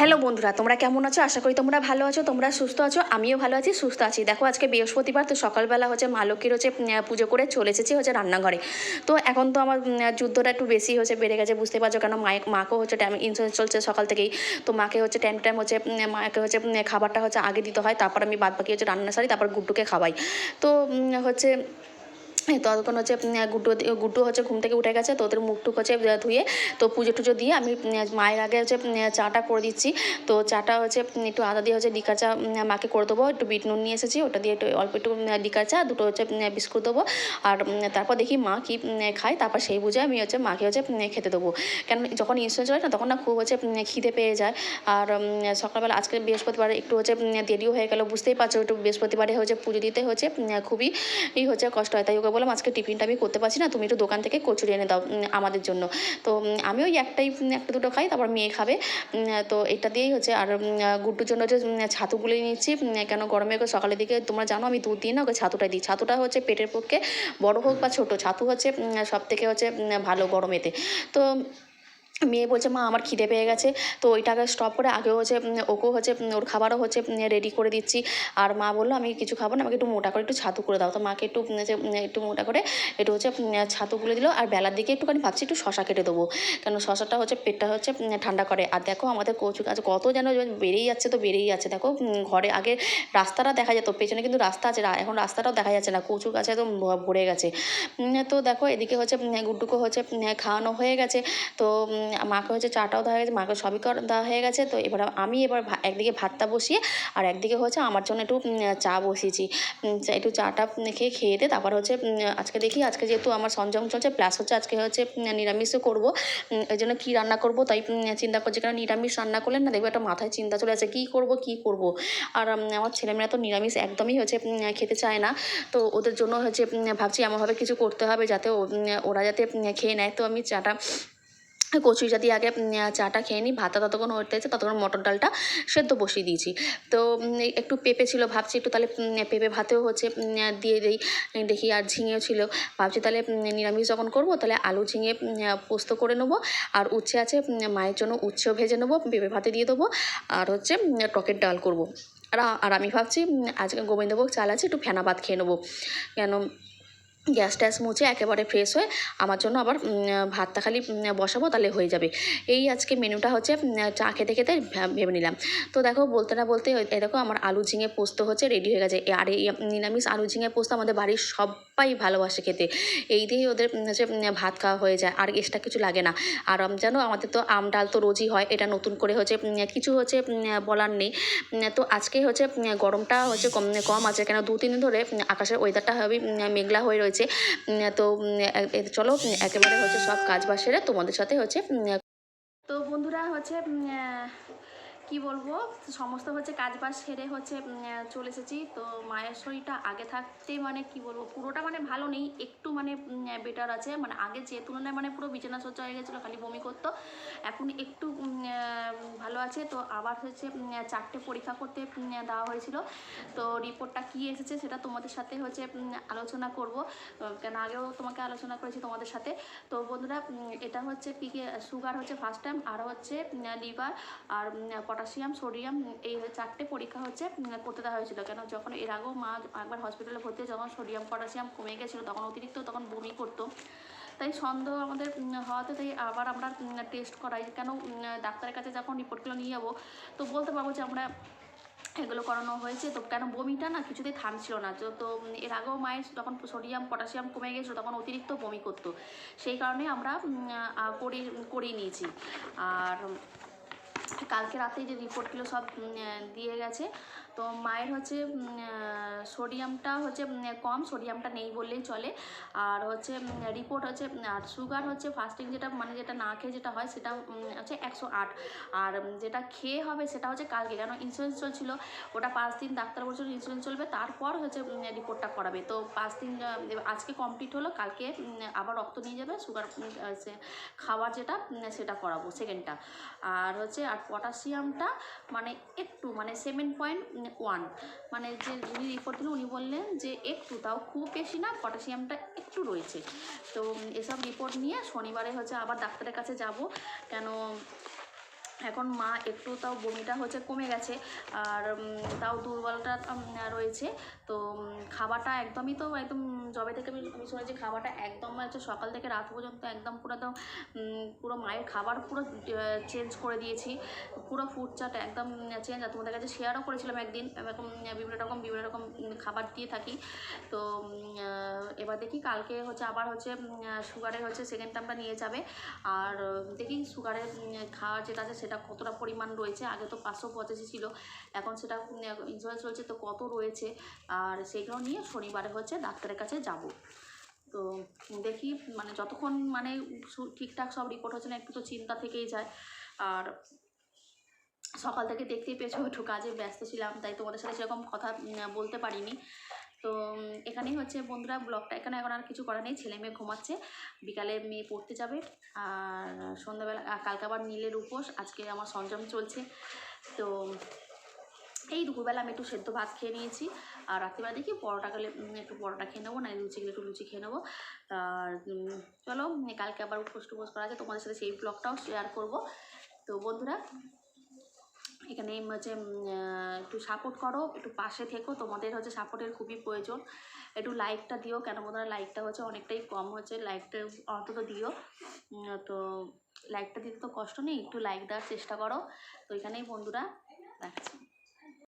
Hello বন্ধুরা, তোমরা কেমন আছো? আশা করি তোমরা ভালো আছো, তোমরা সুস্থ আছো, আমিও ভালো আছি, সুস্থ আছি। দেখো, আজকে বৃহস্পতিবার, তো সকালবেলা হচ্ছে মা লক্ষ্মীর হচ্ছে পুজো করে চলে এসেছি হচ্ছে রান্নাঘরে। তো এখন তো আমার যুদ্ধটা একটু বেশি হচ্ছে, বেড়ে গেছে, বুঝতে পারছ, কেন মায়ের মাকেও হচ্ছে টাইম ইন্স্যুরেন্স চলছে সকাল থেকেই। তো মাকে হচ্ছে টাইম টাইম হচ্ছে মাকে হচ্ছে খাবারটা হচ্ছে আগে দিতে হয়, তারপর আমি বাদ বাকি হচ্ছে রান্না সারি, তারপর গুড্ডুকে খাওয়াই। তো হচ্ছে ততক্ষণ হচ্ছে গুড্ডু গুড্ডু হচ্ছে ঘুম থেকে উঠে গেছে, তো ওদের মুখ টুক হচ্ছে ধুয়ে, তো পুজো টুজো দিয়ে আমি মায়ের আগে হচ্ছে চাটা করে দিচ্ছি। তো চাটা হচ্ছে একটু আদা দিয়ে হচ্ছে লিকার চা মাকে করে দেবো, একটু বিট নুন নিয়ে এসেছি, ওটা দিয়ে একটু অল্প একটু লিকার চা, দুটো হচ্ছে বিস্কুট দেবো। আর তারপর দেখি মা কি খায়, তারপর সেই বুঝে আমি হচ্ছে মাকে হচ্ছে খেতে দেবো। কেন যখন ইনসুরেন্স হয় না, তখন না খুব হচ্ছে খিদে পেয়ে যায়। আর সকালবেলা আজকে বৃহস্পতিবার একটু হচ্ছে দেরিও হয়ে গেল, বুঝতেই পারছ, একটু বৃহস্পতিবারে হচ্ছে পুজো দিতে হচ্ছে খুবই হচ্ছে কষ্ট হয়, তাই ওকে বললাম, আজকে টিফিনটা আমি করতে পারছি না, তুমি একটু দোকান থেকে কচুরি এনে দাও আমাদের জন্য। তো আমি ওই একটাই একটা দুটো খাই, তারপর মেয়ে খাবে। তো এটা দিয়েই হচ্ছে, আর গুড্ডুর জন্য হচ্ছে ছাতুগুলো ছাতু গুলে নিচ্ছি কেন গরমে সকালের দিকে, তোমরা জানো, আমি দুধ দিই না ওকে ছাতুটাই দিই। ছাতুটা হচ্ছে পেটের পক্ষে বড় হোক বা ছোটো, ছাতু হচ্ছে সব থেকে হচ্ছে ভালো গরমেতে। তো মেয়ে বলছে, মা, আমার খিদে পেয়ে গেছে। তো ওইটাকে স্টপ করে আগেও হচ্ছে ওকেও হচ্ছে ওর খাবারও হচ্ছে রেডি করে দিচ্ছি। আর মা বলল, আমি কিছু খাব না, আমাকে একটু মোটা করে একটু ছাতু করে দাও। তো মাকে একটু একটু মোটা করে একটু হচ্ছে ছাতু গুলে দিল। আর বেলার দিকে একটুখানি ভাবছি, একটু শশা কেটে দেবো। কেন শশাটা হচ্ছে, পেটটা হচ্ছে ঠান্ডা করে। আর দেখো, আমাদের কচু গাছ কত যেন বেড়েই যাচ্ছে তো বেড়েই যাচ্ছে। দেখো ঘরে আগে রাস্তাটা দেখা যেত, পেছনে কিন্তু রাস্তা আছে এখন রাস্তাটাও দেখা যাচ্ছে না। কচু গাছে ভ- ভরে গেছে। তো দেখো, এদিকে হচ্ছে গুড্ডুকে হচ্ছে খাওয়ানো হয়ে গেছে। তো মাকে হচ্ছে চাটাও দেওয়া হয়ে গেছে, মাকে সবই দেওয়া হয়ে গেছে। তো এবার আমি এবার একদিকে ভাতটা বসিয়ে আর একদিকে হচ্ছে আমার জন্য একটু চা বসিয়েছি। একটু চাটা খেয়ে খেয়ে দিয়ে তারপর হচ্ছে আজকে দেখি, আজকে যেহেতু আমার সংযম চলছে প্লাস হচ্ছে আজকে হচ্ছে নিরামিষও করব। ওই জন্য কী রান্না করব তাই চিন্তা করছি, কারণ নিরামিষ রান্না করলে না দেখবে একটা মাথায় চিন্তা চলে আসে, কী করব কী করব? আর আমার ছেলেমেয়েরা তো নিরামিষ একদমই হচ্ছে খেতে চায় না। তো ওদের জন্য হচ্ছে ভাবছি এমনভাবে কিছু করতে হবে যাতে ওরা যাতে খেয়ে নেয়। তো আমি চাটা কচুরি জাতি আগে চাটা খেয়ে নিই, ভাতটা ততক্ষণ হতে হচ্ছে ততক্ষণ মটর ডালটা সেদ্ধ বসিয়ে দিয়েছি। তো একটু পেঁপে ছিল, ভাবছি একটু তাহলে পেঁপে ভাতেও হচ্ছে দিয়ে দিই, দেখি আর ঝিঙেও ছিল। ভাবছি তাহলে নিরামিষ যখন করব, তাহলে আলু, ঝিঙে পোস্ত করে নেব, আর উচ্ছে আছে মায়ের জন্য উচ্ছেও ভেজে নেব, পেঁপে ভাতে দিয়ে দেবো, আর হচ্ছে টকের ডাল করব। আর আর আমি ভাবছি আজকে গোবিন্দভোগ চাল আছে, একটু ফেনা ভাত খেয়ে নেব। কেন গ্যাস ট্যাস মুছে একেবারে ফ্রেশ হয়ে আমার জন্য আবার ভাতটা খালি বসাবো তাহলে হয়ে যাবে। এই আজকে মেনুটা হচ্ছে চা খেতে খেতে ভেবে নিলাম। তো দেখো বলতে না বলতে দেখো আমার আলু ঝিঙে পোস্ত হচ্ছে রেডি হয়ে গেছে। আর এই নিরামিষ আলু ঝিঙে পোস্ত আমাদের বাড়ির সবাই ভালোবাসে খেতে। এই দিয়েই ওদের হচ্ছে ভাত খাওয়া হয়ে যায়। আর এক্সট্রা কিছু লাগে না। আর জানো আমাদের তো আম ডাল তো রোজই হয়। এটা নতুন করে হচ্ছে কিছু হচ্ছে বলার নেই। তো আজকে হচ্ছে গরমটা হচ্ছে কম কম আছে। কেন দু তিন দিন ধরে আকাশের ওয়েদারটা হবে মেঘলা হয়ে রয়েছে। উম, তো চলো একেবারে হচ্ছে সব কাজ বাজ সেরে তোমাদের সাথে হচ্ছে তো বন্ধুরা হচ্ছে কি বলব সমস্ত হচ্ছে কাজ বাজ সেরে হচ্ছে চলে এসেছি। তো মায়ের শরীরটা আগে থাকতে মানে কি বলব পুরোটা মানে ভালো নেই একটু মানে বেটার আছে। মানে আগে যে তুলনায় মানে পুরো বিছানা সজ্জা হয়ে গেছিল খালি বমি করতো। এখন একটু আছে। তো আবার হচ্ছে চারটে পরীক্ষা করতে দেওয়া হয়েছিল। তো রিপোর্টটা কী এসেছে সেটা তোমাদের সাথে হচ্ছে আলোচনা করব। কেন আগেও তোমাকে আলোচনা করেছি তোমাদের সাথে। তো বন্ধুরা এটা হচ্ছে কী কী, সুগার হচ্ছে ফার্স্ট টাইম আর হচ্ছে লিভার, আর পটাশিয়াম সোডিয়াম এই চারটে পরীক্ষা হচ্ছে করতে দেওয়া হয়েছিল। কেন যখন এর আগেও মা একবার হসপিটালে ভর্তি যখন সোডিয়াম পটাশিয়াম কমে গেছিল, তখন অতিরিক্ত তখন বমি করতো। তাই সন্দেহ আমাদের হওয়াতে তাই আবার আমরা টেস্ট করাই। কেন ডাক্তারের কাছে যখন রিপোর্টগুলো নিয়ে যাব, তো বলতে পারব যে আমরা এগুলো করানো হয়েছে। তো কেন বমিটা না কিছুতেই থামছিল না। তো এর আগেও মায়ের যখন সোডিয়াম, পটাশিয়াম কমে গেছিল তখন অতিরিক্ত বমি করতো। সেই কারণে আমরা করে করিয়ে নিয়েছি। আর কালকে রাতেই যে রিপোর্টগুলো সব দিয়ে গেছে তো মায়ের হচ্ছে সোডিয়ামটা হচ্ছে কম, সোডিয়ামটা নেই বললেই চলে। আর হচ্ছে রিপোর্ট হচ্ছে আর সুগার হচ্ছে ফাস্টিং যেটা মানে যেটা না খেয়ে যেটা হয় সেটা হচ্ছে একশো আট। আর যেটা খেয়ে হবে সেটা হচ্ছে কালকে, কেন ইন্স্যুরেন্স চলছিল। ওটা পাঁচ দিন ডাক্তার বলছিল ইন্স্যুরেন্স চলবে, তারপর হচ্ছে রিপোর্টটা করাবে। তো পাঁচ দিন আজকে কমপ্লিট হলো, কালকে আবার রক্ত নিয়ে যাবে সুগার খাওয়ার যেটা সেটা করাবো সেকেন্ডটা আর হচ্ছে, আর পটাশিয়ামটা মানে একটু মানে সেভেন পয়েন্ট ওয়ান মানে যে যিনি রিপোর্ট দিলেন, উনি বললেন যে একটু তাও খুব বেশি না পটাশিয়ামটা একটু রয়েছে। তো এসব রিপোর্ট নিয়ে শনিবারে হচ্ছে আবার ডাক্তারের কাছে যাব। কেন এখন মা একটু তাও বমিটা হচ্ছে কমে গেছে আর তাও দুর্বলতা উম, রয়েছে। তো খাবারটা একদমই তো একদম জবে থেকে আমি শুনেছি খাবারটা একদম হচ্ছে সকাল থেকে রাত পর্যন্ত একদম পুরো একদম পুরো মায়ের খাবার পুরো চেঞ্জ করে দিয়েছি। পুরো ফুড চাট একদম চেঞ্জ আর তোমাদের কাছে শেয়ারও করেছিলাম একদিন এরকম বিভিন্ন রকম বিভিন্ন রকম খাবার দিয়ে থাকি। তো এবার দেখি কালকে হচ্ছে আবার হচ্ছে সুগারের হচ্ছে সেকেন্ড টার্মটা নিয়ে যাবে। আর দেখি সুগারের উম, খাওয়া যেটা আছে সেটা কতটা পরিমাণ রয়েছে, আগে তো পাঁচশো পঁচাশি ছিল, এখন সেটা ইন্স্যুরেন্স রয়েছে তো কত রয়েছে, আর সেগুলো নিয়ে শনিবারে হচ্ছে ডাক্তারের কাছে যাব। তো দেখি মানে যতক্ষণ মানে ঠিকঠাক সব রিপোর্ট হচ্ছে না, একটু তো চিন্তা থেকেই যায়। আর সকাল থেকে দেখতেই পেয়েছ, একটু কাজে ব্যস্ত ছিলাম, তাই তোমাদের সাথে সেরকম কথা বলতে পারিনি। তো এখানেই হচ্ছে বন্ধুরা ব্লগটা। এখানে এখন আর কিছু করার নেই, ছেলে মেয়ে ঘুমাচ্ছে, বিকালে মেয়ে পড়তে যাবে। আর সন্ধ্যাবেলা কালকে আবার নীলের উপোস, আজকে আমার সংযম চলছে। তো, এই দুপুরবেলা আমি একটু সেদ্ধ ভাত খেয়ে নিয়েছি। আর রাত্রিবেলা দেখি পরোটা গেলে একটু পরোটা খেয়ে নেব না লুচি গেলে একটু লুচি খেয়ে নেব। আর চলো, কালকে আবার উপোস টুপোস করা আছে। তোমাদের সাথে সেই ব্লগটাও শেয়ার করব। তো বন্ধুরা এখানে হচ্ছে একটু সাপোর্ট করো, একটু পাশে থেকো। তোমাদের হচ্ছে সাপোর্টের খুবই প্রয়োজন। একটু লাইকটা দিও, কেন বন্ধুরা? লাইকটা হচ্ছে অনেকটাই কম হচ্ছে। লাইকটা অন্তত দিও। তো লাইকটা দিতে তো কষ্ট নেই। একটু লাইক দেওয়ার চেষ্টা করো। তো এখানেই বন্ধুরা, রাখছি।